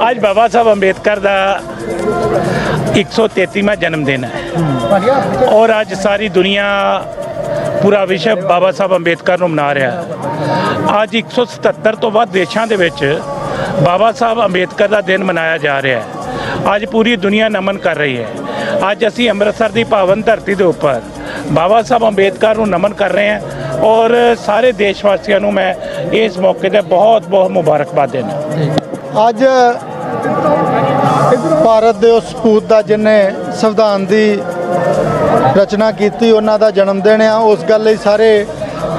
ਅੱਜ ਬਾਬਾ ਸਾਹਿਬ ਅੰਬੇਦਕਰ ਦਾ 133ਵਾਂ ਜਨਮ ਦਿਨ ਹੈ। ਔਰ ਅੱਜ ਸਾਰੀ ਦੁਨੀਆ ਪੂਰਾ ਵਿਸ਼ਵ ਬਾਬਾ ਸਾਹਿਬ ਅੰਬੇਦਕਰ ਨੂੰ ਮਨਾ ਰਿਹਾ ਹੈ। ਅੱਜ 177 ਤੋਂ ਵੱਧ ਦੇਸ਼ਾਂ ਦੇ ਵਿੱਚ ਬਾਬਾ ਸਾਹਿਬ ਅੰਬੇਦਕਰ ਦਾ ਦਿਨ ਮਨਾਇਆ ਜਾ ਰਿਹਾ ਹੈ। ਅੱਜ ਪੂਰੀ ਦੁਨੀਆ ਨਮਨ ਕਰ ਰਹੀ ਹੈ। ਅੱਜ ਅਸੀਂ ਅੰਮ੍ਰਿਤਸਰ ਦੀ ਪਾਵਨ ਧਰਤੀ ਦੇ ਉੱਪਰ ਬਾਬਾ ਸਾਹਿਬ ਅੰਬੇਦਕਰ ਨੂੰ ਨਮਨ ਕਰ ਰਹੇ ਹਾਂ ਔਰ ਸਾਰੇ ਦੇਸ਼ ਵਾਸੀਆਂ ਨੂੰ ਮੈਂ ਇਸ ਮੌਕੇ ਤੇ ਬਹੁਤ ਬਹੁਤ ਮੁਬਾਰਕਬਾਦ ਦੇਣਾ। ਅੱਜ ਭਾਰਤ ਦੇ ਉਸ ਸਪੂਤ ਦਾ ਜਿਨੇ ਸੰਵਿਧਾਨ ਦੀ ਰਚਨਾ ਕੀਤੀ, ਉਹਨਾਂ ਦਾ ਜਨਮ ਦਿਨ ਆ। ਉਸ ਗੱਲ ਲਈ ਸਾਰੇ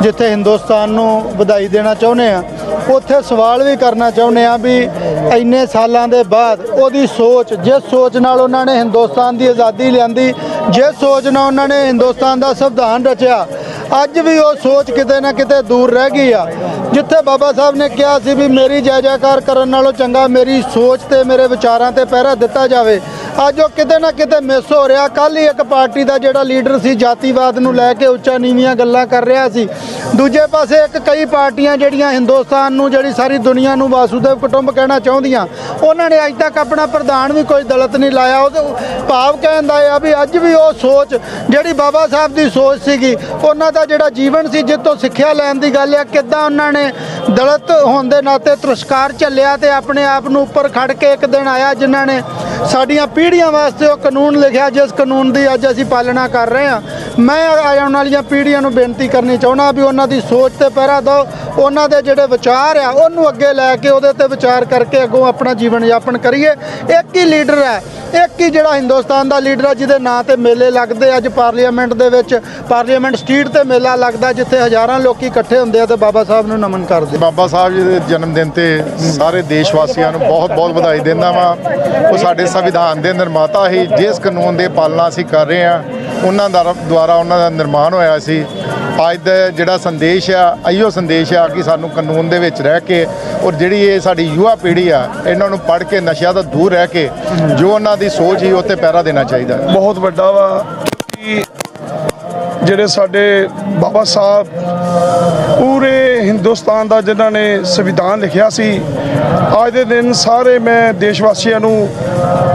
ਜਿੱਥੇ ਹਿੰਦੁਸਤਾਨ ਨੂੰ ਵਧਾਈ ਦੇਣਾ ਚਾਹੁੰਦੇ ਆ, ਉੱਥੇ ਸਵਾਲ ਵੀ ਕਰਨਾ ਚਾਹੁੰਦੇ ਆ ਵੀ ਇੰਨੇ ਸਾਲਾਂ ਦੇ ਬਾਅਦ ਉਹਦੀ ਸੋਚ, ਜਿਸ ਸੋਚ ਨਾਲ ਉਹਨਾਂ ਨੇ ਹਿੰਦੁਸਤਾਨ ਦੀ ਆਜ਼ਾਦੀ ਲਿਆਂਦੀ, ਜਿਸ ਸੋਚ ਨਾਲ ਉਹਨਾਂ ਨੇ ਹਿੰਦੁਸਤਾਨ ਦਾ ਸੰਵਿਧਾਨ ਰਚਿਆ ਅੱਜ ਵੀ ਉਹ ਸੋਚ ਕਿਤੇ ਨਾ ਕਿਤੇ ਦੂਰ ਰਹਿ ਗਈ ਆ। ਜਿੱਥੇ ਬਾਬਾ ਸਾਹਿਬ ਨੇ ਕਿਹਾ ਸੀ ਵੀ ਮੇਰੀ ਜੈ ਜੈਕਾਰ ਕਰਨ ਨਾਲੋਂ ਚੰਗਾ ਮੇਰੀ ਸੋਚ ਤੇ ਮੇਰੇ ਵਿਚਾਰਾਂ ਤੇ ਪਹਿਰਾ ਦਿੱਤਾ ਜਾਵੇ ਅੱਜ ਉਹ ਕਿਤੇ ਨਾ ਕਿਤੇ ਮਿਸ ਹੋ ਰਿਹਾ। ਕੱਲ ਹੀ ਇੱਕ ਪਾਰਟੀ ਦਾ ਜਿਹੜਾ ਲੀਡਰ ਸੀ, ਜਾਤੀਵਾਦ ਨੂੰ ਲੈ ਕੇ ਉੱਚਾ ਨੀਵੀਆਂ ਗੱਲਾਂ ਕਰ ਰਿਹਾ ਸੀ। ਦੂਜੇ ਪਾਸੇ ਇੱਕ ਕਈ ਪਾਰਟੀਆਂ ਜਿਹੜੀਆਂ ਹਿੰਦੁਸਤਾਨ ਨੂੰ, ਜਿਹੜੀ ਸਾਰੀ ਦੁਨੀਆ ਨੂੰ ਵਾਸੂਦੇਵ ਕੁਟੁੰਬ ਕਹਿਣਾ ਚਾਹੁੰਦੀਆਂ, ਉਹਨਾਂ ਨੇ ਅੱਜ ਤੱਕ ਆਪਣਾ ਪ੍ਰਧਾਨ ਵੀ ਕੋਈ ਦਲਤ ਨਹੀਂ ਲਾਇਆ। ਉਹ ਭਾਵ ਕਹਿੰਦਾ ਆ ਵੀ ਅੱਜ ਵੀ ਉਹ ਸੋਚ, ਜਿਹੜੀ ਬਾਬਾ ਸਾਹਿਬ ਦੀ ਸੋਚ ਸੀਗੀ, ਉਹਨਾਂ ਦਾ ਜਿਹੜਾ ਜੀਵਨ ਸੀ, ਜਿੱਤੋਂ ਸਿੱਖਿਆ ਲੈਣ ਦੀ ਗੱਲ ਆ, ਕਿੱਦਾਂ ਉਹਨਾਂ ਨੇ ਦਲਤ ਹੋਣ ਦੇ ਨਾਤੇ ਤੁਰਸਕਾਰ ਚੱਲਿਆ ਤੇ ਆਪਣੇ ਆਪ ਨੂੰ ਉੱਪਰ ਖੜ ਕੇ ਇੱਕ ਦਿਨ ਆਇਆ, ਜਿਨ੍ਹਾਂ ਨੇ ਸਾਡੀਆਂ ਪੀੜ੍ਹੀਆਂ ਵਾਸਤੇ ਉਹ ਕਾਨੂੰਨ ਲਿਖਿਆ, ਜਿਸ ਕਾਨੂੰਨ ਦੀ ਅੱਜ ਅਸੀਂ ਪਾਲਣਾ ਕਰ ਰਹੇ ਹਾਂ। ਮੈਂ ਆਉਣ ਵਾਲੀਆਂ ਪੀੜ੍ਹੀਆਂ ਨੂੰ ਬੇਨਤੀ ਕਰਨੀ ਚਾਹੁੰਦਾ ਵੀ ਉਹਨਾਂ ਦੀ ਸੋਚ ਤੇ ਪਹਿਰਾ ਦਿਓ। ਉਹਨਾਂ ਦੇ ਜਿਹੜੇ ਵਿਚਾਰ ਆ, ਉਹਨੂੰ ਅੱਗੇ ਲੈ ਕੇ ਉਹਦੇ ਤੇ ਵਿਚਾਰ ਕਰਕੇ ਅੱਗੋਂ ਆਪਣਾ ਜੀਵਨ ਯਾਪਨ ਕਰੀਏ। ਇੱਕ ਹੀ ਲੀਡਰ ਹੈ ਇੱਕ ਹੀ ਜਿਹੜਾ ਹਿੰਦੁਸਤਾਨ ਦਾ ਲੀਡਰ ਆ, ਜਿਹਦੇ ਨਾਂ ਤੇ ਮੇਲੇ ਲੱਗਦੇ ਅੱਜ ਪਾਰਲੀਮੈਂਟ ਦੇ ਵਿੱਚ ਪਾਰਲੀਮੈਂਟ ਸਟਰੀਟ ਤੇ ਮੇਲਾ ਲੱਗਦਾ, ਜਿੱਥੇ ਹਜ਼ਾਰਾਂ ਲੋਕੀ ਇਕੱਠੇ ਹੁੰਦੇ ਆ ਤੇ ਬਾਬਾ ਸਾਹਿਬ ਨੂੰ ਨਮਨ ਕਰਦੇ ਬਾਬਾ ਸਾਹਿਬ ਜੀ ਦੇ ਜਨਮ ਦਿਨ ਤੇ ਸਾਰੇ ਦੇਸ਼ ਵਾਸੀਆਂ ਨੂੰ ਬਹੁਤ ਬਹੁਤ ਵਧਾਈ ਦਿੰਦਾ ਵਾਂ। ਉਹ ਸਾਡੇ ਸੰਵਿਧਾਨ ਦੇ ਨਿਰਮਾਤਾ ਹੀ ਜਿਸ ਕਾਨੂੰਨ ਦੇ ਪਾਲਣਾ ਅਸੀਂ ਕਰ ਰਹੇ ਹਾਂ ਉਹਨਾਂ ਦਾ ਦੁਆਰਾ ਉਹਨਾਂ ਦਾ ਨਿਰਮਾਣ ਹੋਇਆ ਸੀ। ਅੱਜ ਦਾ ਜਿਹੜਾ ਸੰਦੇਸ਼ ਆ ਆਈਓ ਸੰਦੇਸ਼ ਆ ਕਿ ਸਾਨੂੰ ਕਾਨੂੰਨ ਦੇ ਵਿੱਚ ਰਹਿ ਕੇ ਔਰ ਜਿਹੜੀ ਇਹ ਸਾਡੀ ਯੁਵਾ ਪੀੜ੍ਹੀ ਆ, ਇਹਨਾਂ ਨੂੰ ਪੜ੍ਹ ਕੇ ਨਸ਼ਿਆਂ ਤੋਂ ਦੂਰ ਰਹਿ ਕੇ ਜੋ ਉਹਨਾਂ ਦੀ ਸੋਚ ਹੀ ਉੱਤੇ ਪਹਿਰਾ ਦੇਣਾ ਚਾਹੀਦਾ ਬਹੁਤ ਵੱਡਾ ਵਾ ਕਿ ਜਿਹੜੇ ਸਾਡੇ ਬਾਬਾ ਸਾਹਿਬ ਪੂਰੇ ਹਿੰਦੁਸਤਾਨ ਦਾ ਜਿਨ੍ਹਾਂ ਨੇ ਸੰਵਿਧਾਨ ਲਿਖਿਆ ਸੀ, ਅੱਜ ਦੇ ਦਿਨ ਸਾਰੇ ਮੈਂ ਦੇਸ਼ ਵਾਸੀਆਂ ਨੂੰ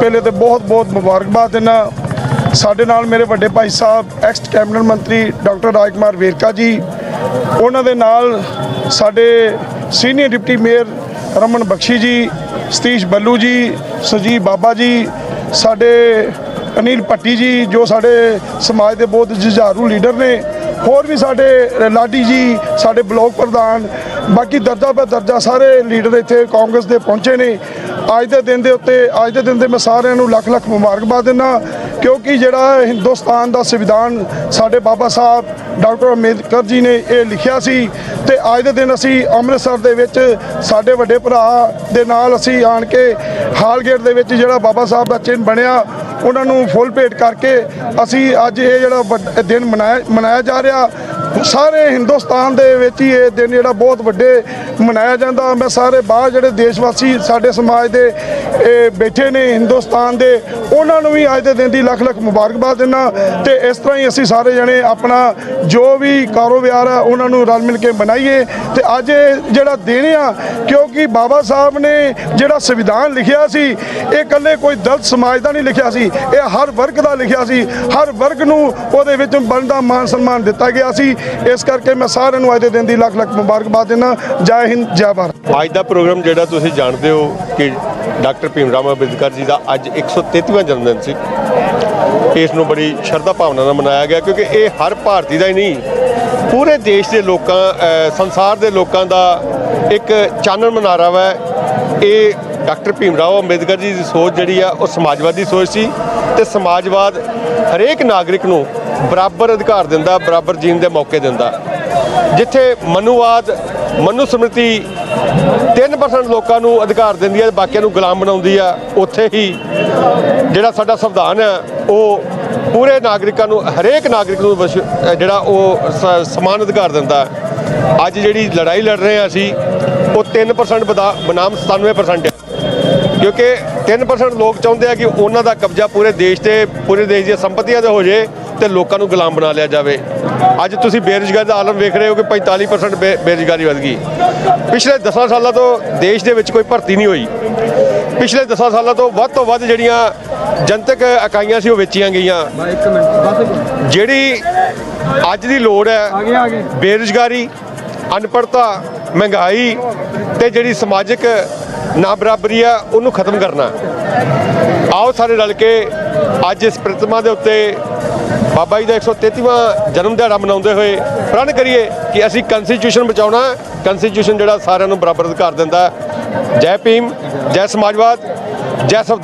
ਪਹਿਲੇ ਤੇ ਬਹੁਤ ਬਹੁਤ ਮੁਬਾਰਕਬਾਦ ਦਿੰਦਾ। ਸਾਡੇ ਨਾਲ ਮੇਰੇ ਵੱਡੇ ਭਾਈ ਸਾਹਿਬ ਐਕਸ ਕੈਬਨਿਟ ਮੰਤਰੀ ਡਾਕਟਰ ਰਾਜਕੁਮਾਰ ਵੇਰਕਾ ਜੀ, ਉਹਨਾਂ ਦੇ ਨਾਲ ਸਾਡੇ senior deputy mayor Raman Bakshi ji, Satish Ballu ਜੀ ਸੁਜੀਤ ਬਾਬਾ ਜੀ, ਸਾਡੇ ਅਨਿਲ ਭੱਟੀ ਜੀ, ਜੋ ਸਾਡੇ ਸਮਾਜ ਦੇ ਬਹੁਤ ਜੁਝਾਰੂ ਲੀਡਰ ਨੇ, ਹੋਰ ਵੀ ਸਾਡੇ ਲਾਡੀ ਜੀ, ਸਾਡੇ ਬਲਾਕ ਪ੍ਰਧਾਨ, ਬਾਕੀ ਦਰਜਾ ਬਾ ਦਰਜਾ ਸਾਰੇ ਲੀਡਰ ਇੱਥੇ ਕਾਂਗਰਸ ਦੇ ਪਹੁੰਚੇ ਨੇ। ਅੱਜ ਦੇ ਦਿਨ ਦੇ ਉੱਤੇ, ਅੱਜ ਦੇ ਦਿਨ ਦੇ ਮੈਂ ਸਾਰਿਆਂ ਨੂੰ ਲੱਖ ਲੱਖ ਮੁਬਾਰਕਬਾਦ ਦਿੰਦਾ ਕਿਉਂਕਿ ਜਿਹੜਾ ਹਿੰਦੁਸਤਾਨ ਦਾ ਸੰਵਿਧਾਨ ਸਾਡੇ ਬਾਬਾ ਸਾਹਿਬ, ਡਾਕਟਰ ਅੰਬੇਦਕਰ ਜੀ ਨੇ ਇਹ ਲਿਖਿਆ ਸੀ ਤੇ ਅੱਜ ਦੇ ਦਿਨ ਅਸੀਂ ਅੰਮ੍ਰਿਤਸਰ ਦੇ ਵਿੱਚ ਸਾਡੇ ਵੱਡੇ ਭਰਾ ਦੇ ਨਾਲ ਅਸੀਂ ਆਣ ਕੇ ਹਾਲਗੇਟ ਦੇ ਵਿੱਚ ਜਿਹੜਾ ਬਾਬਾ ਸਾਹਿਬ ਦਾ ਚਿੰਨ੍ਹ ਬਣਿਆ, ਉਹਨਾਂ ਨੂੰ ਫੁੱਲ ਭੇਟ ਕਰਕੇ ਅਸੀਂ ਅੱਜ ਇਹ ਜਿਹੜਾ ਵੱਡ- ਦਿਨ ਮਨਾਇਆ ਮਨਾਇਆ ਜਾ ਰਿਹਾ ਸਾਰੇ ਹਿੰਦੁਸਤਾਨ ਦੇ ਵਿੱਚ ਹੀ ਇਹ ਦਿਨ ਜਿਹੜਾ ਬਹੁਤ ਵੱਡੇ ਮਨਾਇਆ ਜਾਂਦਾ। ਮੈਂ ਸਾਰੇ ਬਾਹਰ ਜਿਹੜੇ ਦੇਸ਼ ਵਾਸੀ ਸਾਡੇ ਸਮਾਜ ਦੇ ਬੈਠੇ ਨੇ ਹਿੰਦੁਸਤਾਨ ਦੇ, ਉਹਨਾਂ ਨੂੰ ਵੀ ਅੱਜ ਦੇ ਦਿਨ ਦੀ ਲੱਖ ਲੱਖ ਮੁਬਾਰਕਬਾਦ ਦਿੰਦਾ। ਤੇ ਇਸ ਤਰ੍ਹਾਂ ਹੀ ਅਸੀਂ ਸਾਰੇ ਜਣੇ ਆਪਣਾ ਜੋ ਵੀ ਕਾਰੋਬਾਰ ਆ, ਉਹਨਾਂ ਨੂੰ ਰਲ ਮਿਲ ਕੇ ਬਣਾਈਏ ਤੇ ਅੱਜ ਇਹ ਜਿਹੜਾ ਦਿਨ ਆ, ਕਿਉਂਕਿ ਬਾਬਾ ਸਾਹਿਬ ਨੇ ਜਿਹੜਾ ਸੰਵਿਧਾਨ ਲਿਖਿਆ ਸੀ, ਇਹ ਇਕੱਲੇ ਕੋਈ ਦਲਿਤ ਸਮਾਜ ਦਾ ਨਹੀਂ ਲਿਖਿਆ ਸੀ, ਇਹ ਹਰ ਵਰਗ ਦਾ ਲਿਖਿਆ ਸੀ। ਹਰ ਵਰਗ ਨੂੰ ਉਹਦੇ ਵਿੱਚ ਬਣਦਾ ਮਾਨ ਸਨਮਾਨ ਦਿੱਤਾ ਗਿਆ ਸੀ। ਇਸ ਕਰਕੇ ਮੈਂ ਸਾਰਿਆਂ ਨੂੰ ਅੱਜ ਦੇ ਦਿਨ ਦੀ ਲੱਖ ਲੱਖ ਮੁਬਾਰਕਬਾਦ ਦਿੰਦਾ। ਜੈ ਹਿੰਦ, ਜੈ ਭਾਰਤ। ਅੱਜ ਦਾ ਪ੍ਰੋਗਰਾਮ ਜਿਹੜਾ ਤੁਸੀਂ ਜਾਣਦੇ ਹੋ ਕਿ ਡਾਕਟਰ ਭੀਮ ਰਾਓ ਅੰਬੇਦਕਰ ਜੀ ਦਾ ਅੱਜ 133ਵਾਂ ਜਨਮ ਦਿਨ ਸੀ। ਇਸ ਨੂੰ ਬੜੀ ਸ਼ਰਧਾ ਭਾਵਨਾ ਨਾਲ ਮਨਾਇਆ ਗਿਆ ਕਿਉਂਕਿ ਇਹ ਹਰ ਭਾਰਤੀ ਦਾ ਹੀ ਨਹੀਂ, ਪੂਰੇ ਦੇਸ਼ ਦੇ ਲੋਕਾਂ ਸੰਸਾਰ ਦੇ ਲੋਕਾਂ ਦਾ ਇੱਕ ਚਾਨਣ ਮਨਾਰਾ ਵਾ। ਇਹ ਡਾਕਟਰ ਭੀਮ ਰਾਓ ਅੰਬੇਦਕਰ ਜੀ ਦੀ ਸੋਚ ਜਿਹੜੀ ਆ, ਉਹ ਸਮਾਜਵਾਦੀ ਸੋਚ ਸੀ ਤੇ ਸਮਾਜਵਾਦ ਹਰੇਕ ਨਾਗਰਿਕ ਨੂੰ ਬਰਾਬਰ ਅਧਿਕਾਰ ਦਿੰਦਾ, ਬਰਾਬਰ ਜੀਣ ਦੇ ਮੌਕੇ ਦਿੰਦਾ। ਜਿੱਥੇ ਮਨੁਵਾਦ, ਮਨੂ ਸਮ੍ਰਿਤੀ 3% ਲੋਕਾਂ ਨੂੰ ਅਧਿਕਾਰ ਦਿੰਦੀ ਹੈ, ਬਾਕੀਆਂ ਨੂੰ ਗੁਲਾਮ ਬਣਾਉਂਦੀ ਆ ਉੱਥੇ ਹੀ ਜਿਹੜਾ ਸਾਡਾ ਸੰਵਿਧਾਨ ਹੈ, ਉਹ ਪੂਰੇ ਨਾਗਰਿਕਾਂ ਨੂੰ, ਹਰੇਕ ਨਾਗਰਿਕ ਨੂੰ ਜਿਹੜਾ ਉਹ ਸਮਾਨ ਅਧਿਕਾਰ ਦਿੰਦਾ ਅੱਜ ਜਿਹੜੀ ਲੜਾਈ ਲੜ ਰਹੇ ਹਾਂ ਅਸੀਂ, ਉਹ 3% ਬਦਾ- ਬਨਾਮ 97% ਹੈ। ਕਿਉਂਕਿ 3% ਲੋਕ ਚਾਹੁੰਦੇ ਆ ਕਿ ਉਹਨਾਂ ਦਾ ਕਬਜ਼ਾ ਪੂਰੇ ਦੇਸ਼ ਤੇ, ਪੂਰੇ ਦੇਸ਼ ਦੀਆਂ ਸੰਪਤੀਆਂ ਤੇ ਹੋ ਜੇ ਤੇ ਲੋਕਾਂ ਨੂੰ ਗੁਲਾਮ ਬਣਾ ਲਿਆ ਜਾਵੇ। ਅੱਜ ਤੁਸੀਂ ਬੇਰੁਜ਼ਗਾਰੀ ਦਾ ਆਲਮ ਵੇਖ ਰਹੇ ਹੋ ਕਿ 45% ਬੇ- ਬੇਰੁਜ਼ਗਾਰੀ ਵਧ ਗਈ। ਪਿਛਲੇ 10 ਸਾਲਾਂ ਤੋਂ ਦੇਸ਼ ਦੇ ਵਿੱਚ ਕੋਈ ਭਰਤੀ ਨਹੀਂ ਹੋਈ। ਪਿਛਲੇ 10 ਸਾਲਾਂ ਤੋਂ ਵੱਧ ਤੋਂ ਵੱਧ ਜਿਹੜੀਆਂ ਜਨਤਕ ਇਕਾਈਆਂ ਸੀ ਉਹ ਵੇਚੀਆਂ ਗਈਆਂ। ਜਿਹੜੀ ਅੱਜ ਦੀ ਲੋੜ ਹੈ ਬੇਰੁਜ਼ਗਾਰੀ ਅਨਪੜਤਾ ਮਹਿੰਗਾਈ ਤੇ ਜਿਹੜੀ ਸਮਾਜਿਕ ਨਾ ਬਰਾਬਰੀ ਆ ਉਹਨੂੰ ਖਤਮ ਕਰਨਾ। ਆਓ ਸਾਰੇ ਰਲ ਕੇ ਅੱਜ ਇਸ ਪ੍ਰਤਿਮਾ ਦੇ ਉੱਤੇ ਬਾਬਾ ਜੀ ਦਾ 133ਵਾਂ ਜਨਮ ਦਿਹਾੜਾ ਮਨਾਉਂਦੇ ਹੋਏ ਪ੍ਰਣ ਕਰੀਏ ਕਿ ਅਸੀਂ ਕਨਸਟੀਟਿਊਸ਼ਨ ਬਚਾਉਣਾ ਕਨਸਟੀਟਿਊਸ਼ਨ ਜਿਹੜਾ ਸਾਰਿਆਂ ਨੂੰ ਬਰਾਬਰ ਅਧਿਕਾਰ ਦਿੰਦਾ ਜੈ ਭੀਮ, ਜੈ ਸਮਾਜਵਾਦ, ਜੈ ਸੰਵਿਧਾਨ